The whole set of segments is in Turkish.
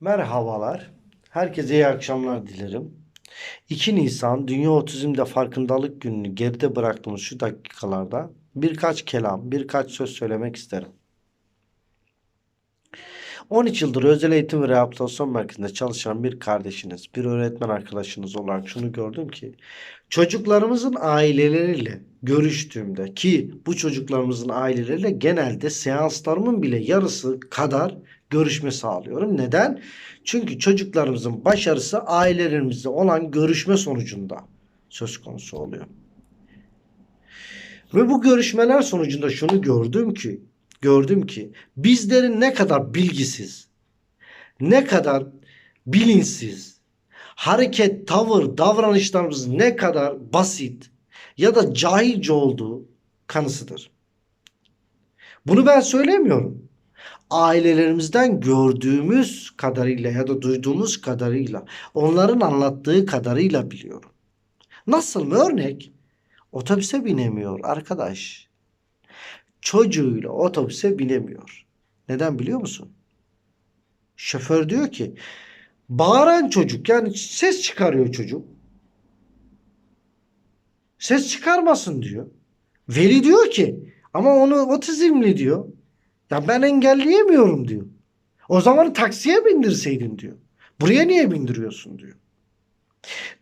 Merhabalar. Herkese iyi akşamlar dilerim. 2 Nisan Dünya Otizm'de Farkındalık Günü'nü geride bıraktığımız şu dakikalarda birkaç kelam, birkaç söz söylemek isterim. 13 yıldır özel eğitim ve rehabilitasyon merkezinde çalışan bir kardeşiniz, bir öğretmen arkadaşınız olarak şunu gördüm ki çocuklarımızın aileleriyle görüştüğümde ki bu çocuklarımızın aileleriyle genelde seanslarımın bile yarısı kadar görüşme sağlıyorum. Neden? Çünkü çocuklarımızın başarısı ailelerimizle olan görüşme sonucunda söz konusu oluyor. Ve bu görüşmeler sonucunda şunu gördüm ki, gördüm ki bizlerin ne kadar bilgisiz, ne kadar bilinçsiz, hareket, tavır, davranışlarımız ne kadar basit ya da cahilce olduğu kanısıdır. Bunu ben söylemiyorum. Ailelerimizden gördüğümüz kadarıyla ya da duyduğumuz kadarıyla, onların anlattığı kadarıyla biliyorum. Nasıl mı örnek? Otobüse binemiyor arkadaş. Çocuğuyla otobüse binemiyor. Neden biliyor musun? Şoför diyor ki bağıran çocuk yani ses çıkarıyor çocuk. Ses çıkarmasın diyor. Veli diyor ki ama onu otizmli diyor. Ya ben engelleyemiyorum diyor. O zaman taksiye bindirseydin diyor. Buraya niye bindiriyorsun diyor.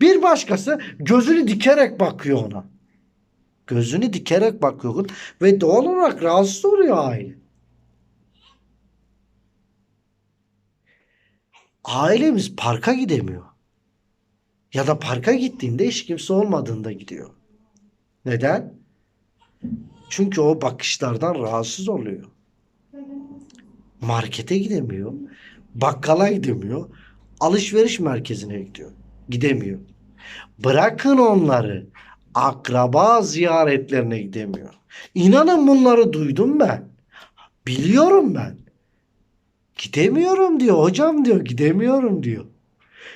Bir başkası gözünü dikerek bakıyor ona. Gözünü dikerek bakıyor ve doğal olarak rahatsız oluyor aile. Ailemiz parka gidemiyor. Ya da parka gittiğinde hiç kimse olmadığında gidiyor. Neden? Çünkü o bakışlardan rahatsız oluyor. Markete gidemiyor. Bakkala gidemiyor. Alışveriş merkezine gidiyor. Gidemiyor. Bırakın onları. Akraba ziyaretlerine gidemiyor. İnanın bunları duydum ben. Biliyorum ben. Gidemiyorum diyor. Hocam diyor gidemiyorum diyor.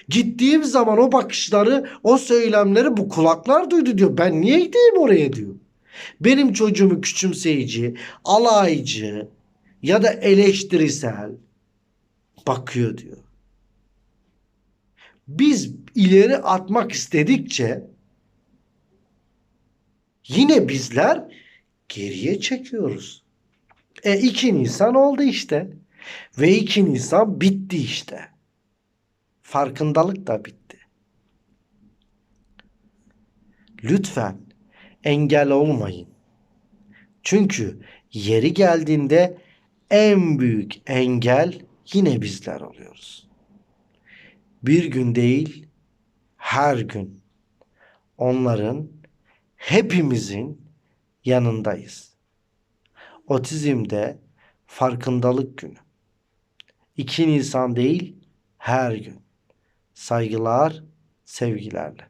Gittiğim zaman o bakışları, o söylemleri bu kulaklar duydu diyor. Ben niye gideyim oraya diyor. Benim çocuğumu küçümseyici, alaycı ya da eleştirisel bakıyor diyor. Biz ileri atmak istedikçe yine bizler geriye çekiyoruz. E 2 Nisan oldu işte. Ve 2 Nisan bitti işte. Farkındalık da bitti. Lütfen engel olmayın. Çünkü yeri geldiğinde en büyük engel yine bizler oluyoruz. Bir gün değil, her gün onların hepimizin yanındayız. Otizmde farkındalık günü. 2 Nisan değil, her gün. Saygılar, sevgilerle.